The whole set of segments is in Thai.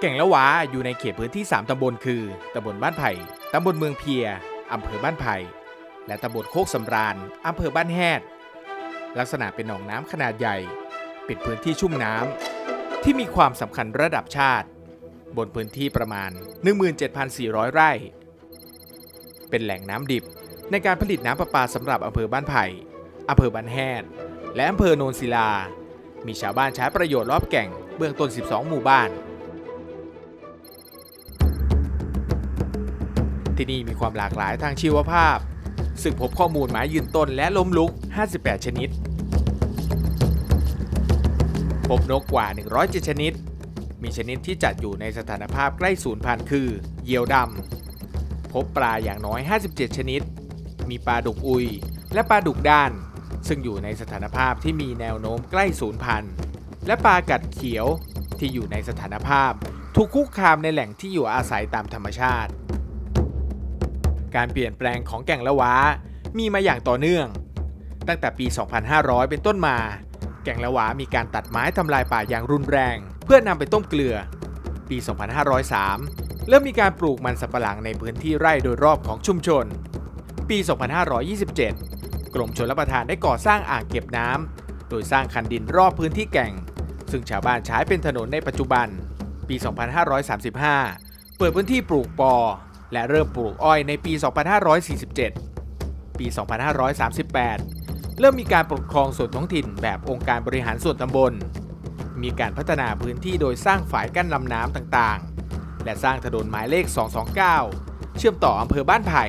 แก่งละวาอยู่ในเขตพื้นที่ 3 ตำบลคือ ตำบลบ้านไผ่ ตำบลเมืองเพีย อำเภอบ้านไผ่ และตำบลโคกสำราญ อำเภอบ้านแฮด ลักษณะเป็นหนองน้ำขนาดใหญ่ เป็นพื้นที่ชุ่มน้ำที่มีความสำคัญระดับชาติ บนพื้นที่ประมาณ 17,400 ไร่ เป็นแหล่งน้ำดิบในการผลิตน้ำประปาสำหรับอำเภอบ้านไผ่ อำเภอบ้านแฮด และอำเภอโนนศิลา มีชาวบ้านใช้ประโยชน์รอบแก่งเบื้องต้น 12 หมู่บ้าน ที่นี่มีความหลากหลายทางชีวภาพ ซึ่งพบข้อมูลไม้ยืนต้นและล้มลุก 58 ชนิด พบนกกว่า 107 ชนิด มีชนิดที่จัดอยู่ในสถานภาพใกล้สูญพันธุ์คือ เหยี่ยวดำ พบปลาอย่างน้อย 57 ชนิด มีปลาดุกอุย และปลาดุกด้าน ซึ่งอยู่ในสถานภาพที่มีแนวโน้มใกล้สูญพันธุ์ และปลากัดเขียวที่อยู่ในสถานภาพถูกคุกคามในแหล่งที่อยู่อาศัยตามธรรมชาติ การเปลี่ยนแปลงของแก่งละวะมีมาอย่างต่อเนื่อง ตั้งแต่ปี 2500 เป็นต้นมา แก่งละวะมีการตัดไม้ทำลายป่าอย่างรุนแรง เพื่อนำไปต้มเกลือ ปี 2503 เริ่มมีการปลูกมันสำปะหลังในพื้นที่ไร่โดยรอบของชุมชน ปี 2527 กรมชลประทานได้ก่อสร้างอ่างเก็บน้ำโดยสร้างคันดินรอบพื้นที่แก่ง ซึ่งชาวบ้านใช้เป็นถนนในปัจจุบัน ปี 2535 เปิดพื้นที่ปลูกปอ และเริ่มปลูกอ้อยในปี 2547 ปี 2538 เริ่มมีการปกครองส่วนท้องถิ่นแบบองค์การบริหารส่วนตำบล มีการพัฒนาพื้นที่โดยสร้างฝายกั้นลำน้ำต่างๆ และสร้างถนนหมายเลข 229 เชื่อมต่ออำเภอบ้านไผ่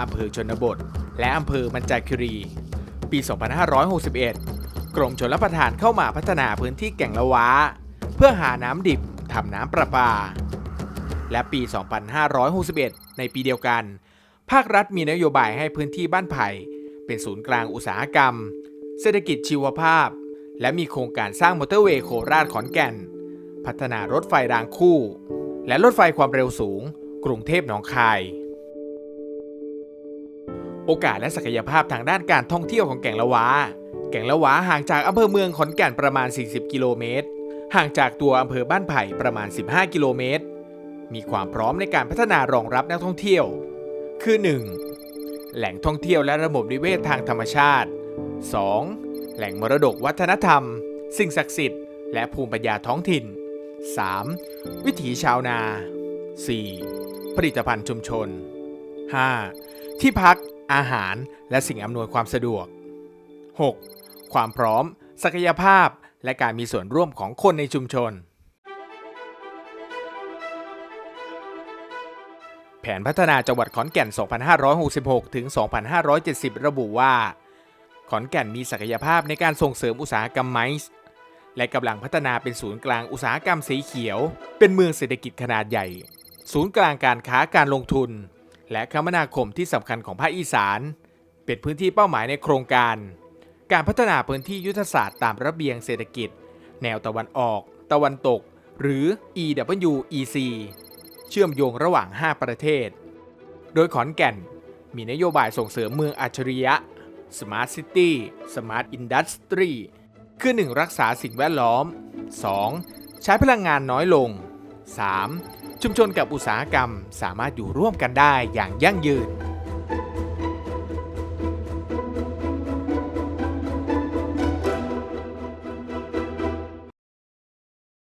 อำเภอชนบท และอำเภอมันจาคิรี ปี 2561 กรมชลประทานเข้ามาพัฒนาพื้นที่แก่งละวะเพื่อหาน้ำดิบทำน้ำประปา และปี 2561 ในปีเดียวกัน ภาครัฐมีนโยบายให้พื้นที่บ้านไผ่ เป็นศูนย์กลางอุตสาหกรรม เศรษฐกิจชีวภาพ และมีโครงการสร้างมอเตอร์เวย์โคราชขอนแก่น พัฒนารถไฟรางคู่ และรถไฟความเร็วสูง กรุงเทพหนองคาย โอกาสและศักยภาพทางด้านการท่องเที่ยวของแก่งละวะแก่งละวะห่างจากอำเภอเมืองขอนแก่นประมาณ 40 กิโลเมตร ห่างจากตัวอำเภอบ้านไผ่ประมาณ 15 กิโลเมตร มีความพร้อมในการพัฒนารองรับนักท่องเที่ยว คือ 1. แหล่งท่องเที่ยวและระบบนิเวศทางธรรมชาติ 2. แหล่งมรดกวัฒนธรรม สิ่งศักดิ์สิทธิ์และภูมิปัญญาท้องถิ่น 3. วิถีชาวนา 4. ผลิตภัณฑ์ชุมชน 5. ที่พัก อาหาร และสิ่งอำนวยความสะดวก 6. ความพร้อม ศักยภาพ และการมีส่วนร่วมของคนในชุมชน แผนพัฒนาจังหวัดขอนแก่น 2566 ถึง 2570 ระบุว่า ขอนแก่นมีศักยภาพในการส่งเสริมอุตสาหกรรมไม้และกำลังพัฒนาเป็นศูนย์กลางอุตสาหกรรมสีเขียว เป็นเมืองเศรษฐกิจขนาดใหญ่ ศูนย์กลางการค้าการลงทุน และคมนาคมที่สำคัญของภาคอีสาน เป็นพื้นที่เป้าหมายในโครงการ การพัฒนาพื้นที่ยุทธศาสตร์ตามระเบียงเศรษฐกิจ แนวตะวันออก ตะวันตก หรือ EWEC เชื่อมโยงระหว่าง 5 ประเทศ โดยขอนแก่นมีนโยบายส่งเสริมเมืองอัจฉริยะ Smart City Smart Industry คือ 1. รักษาสิ่งแวดล้อม 2. ใช้พลังงานน้อยลง 3. ชุมชนกับอุตสาหกรรมสามารถอยู่ร่วมกันได้อย่างยั่งยืน